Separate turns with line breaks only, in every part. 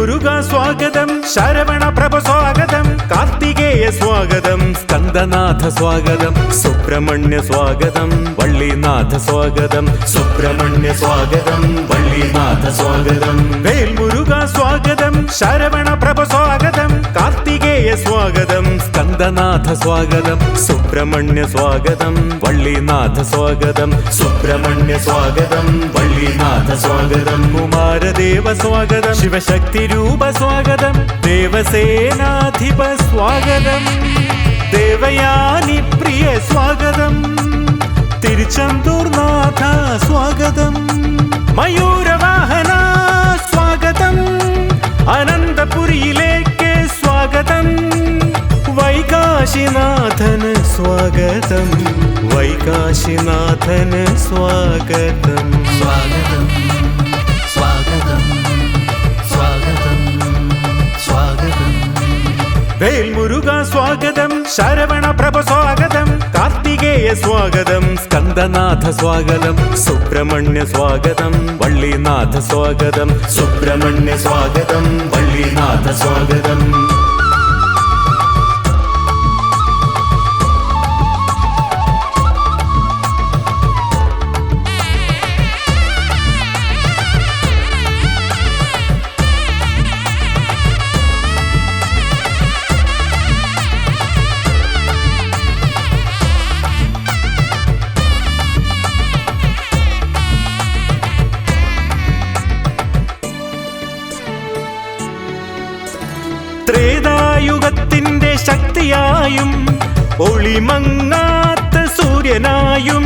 വേൽമുരുക സ്വാഗതം ശരവണ പ്രഭ സ്വാഗതം കാർത്തികേയ സ്വാഗതം സ്കന്ദനാഥ സ്വാഗതം സുബ്രഹ്മണ്യ സ്വാഗതം വള്ളിനാഥ സ്വാഗതം സുബ്രഹ്മണ്യ സ്വാഗതം വള്ളിനാഥ സ്വാഗതം. വേൽമുരുക സ്വാഗതം ശരവണ പ്രഭ സ്വാഗതം കാർത്തികേയ സ്വാഗതം സ്കന്ദനാഥ സ്വാഗതം സുബ്രഹ്മണ്യ സ്വാഗതം വള്ളിനാഥ സ്വാഗതം സുബ്രഹ്മണ്യ സ്വാഗതം വള്ളിനാഥ സ്വാഗതം കുമാരദേവ സ്വാഗതം ശിവശക്തി രൂപ സ്വാഗതം ദേവസേനാധിപ സ്വാഗതം ദേവയാനി പ്രിയ സ്വാഗതം തിരുച്ചന്തൂർനാഥ സ്വാഗതം മയൂരവാഹന സ്വാഗതം അനന്തപുരിയിലേക്ക് സ്വാഗതം വൈകാശിനാഥന് സ്വാഗതം വൈകാശിനാഥന് സ്വാഗതം.
സ്വാഗതം.
വേൽമുരുക സ്വാഗതം ശരവണ പ്രഭ സ്വാഗതം കാർത്തികേയ സ്വാഗതം സ്കന്ദനാഥ സ്വാഗതം സുബ്രഹ്മണ്യ സ്വാഗതം വള്ളിനാഥ സ്വാഗതം സുബ്രഹ്മണ്യ സ്വാഗതം വള്ളിനാഥ സ്വാഗതം. ശക്തിയായും ഒളിമങ്ങാത്ത സൂര്യനായും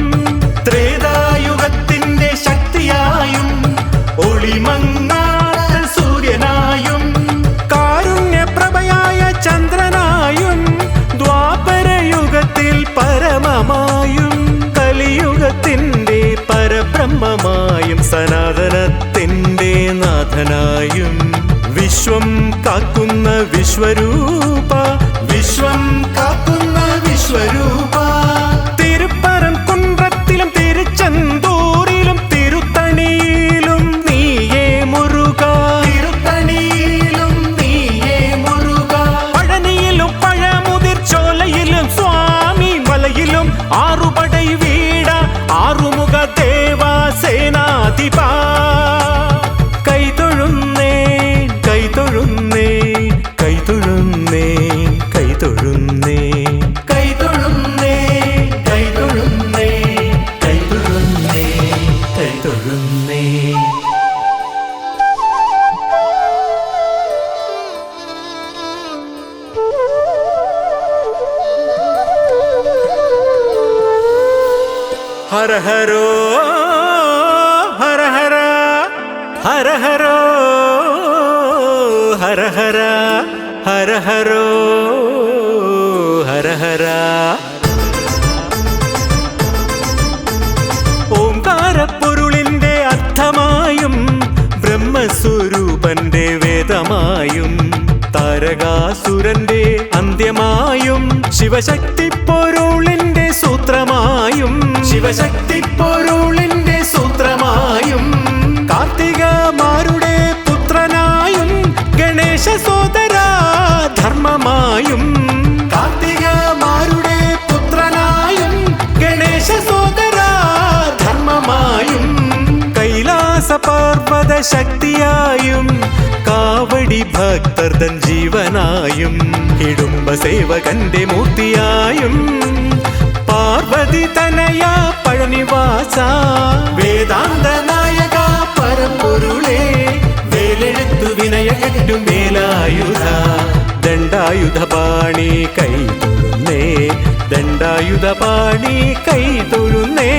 ത്രേതായുഗത്തിന്റെ ശക്തിയായും ഒളിമങ്ങാത്ത സൂര്യനായും കാരുണ്യപ്രഭയായ ചന്ദ്രനായും ദ്വാപരയുഗത്തിൽ പരമമായും കലിയുഗത്തിന്റെ പരബ്രഹ്മമായും സനാതനത്തിന്റെ നാഥനായും വിശ്വം കാക്കുന്ന വിശ്വരൂപ വിശ്വം ഹര ഹരോ ഹര ഹര ഹര ഹരോ ഹര ഹര ഹര ഹരോ ഹര ഹര ഓംകാരപ്പൊരുളിന്റെ അർത്ഥമായും ബ്രഹ്മസ്വരൂപന്റെ വേദമായും താരകാസുരന്റെ അന്ത്യമായും ശിവശക്തി ശിവശക്തി പൊരുളിന്റെ സൂത്രമായും കാർത്തികമാരുടെ പുത്രനായും ഗണേശ സോദര ധർമ്മമായും കാർത്തികമാരുടെ പുത്രനായും ഗണേശ സോദര ധർമ്മമായും കൈലാസ പർവത ശക്തിയായും കാവടി ഭക്തർദൻ ജീവനായും ഇടുംബ സേവകന്റെ മൂർത്തിയായും പാർവതി തനയ പഴനിവാസ. വേദാന്ത നായക പരപ്പൊരുളേ വേലെടുത്തു വിനയകെട്ടു മേലായുധ. ദണ്ഡായുധപാണി കൈ തൊഴുന്നേ ദണ്ഡായുധ പാണി കൈ തൊഴുന്നേ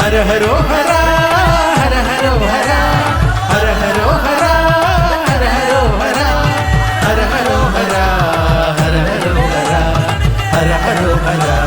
ഹരഹരോ ഹരഹരോ ഹര ഹരഹരോ ഹര ഹരഹരോ ഹര ഹരഹരോ ഹര ഹരഹരോ ഹര ഹരഹരോ ഹര.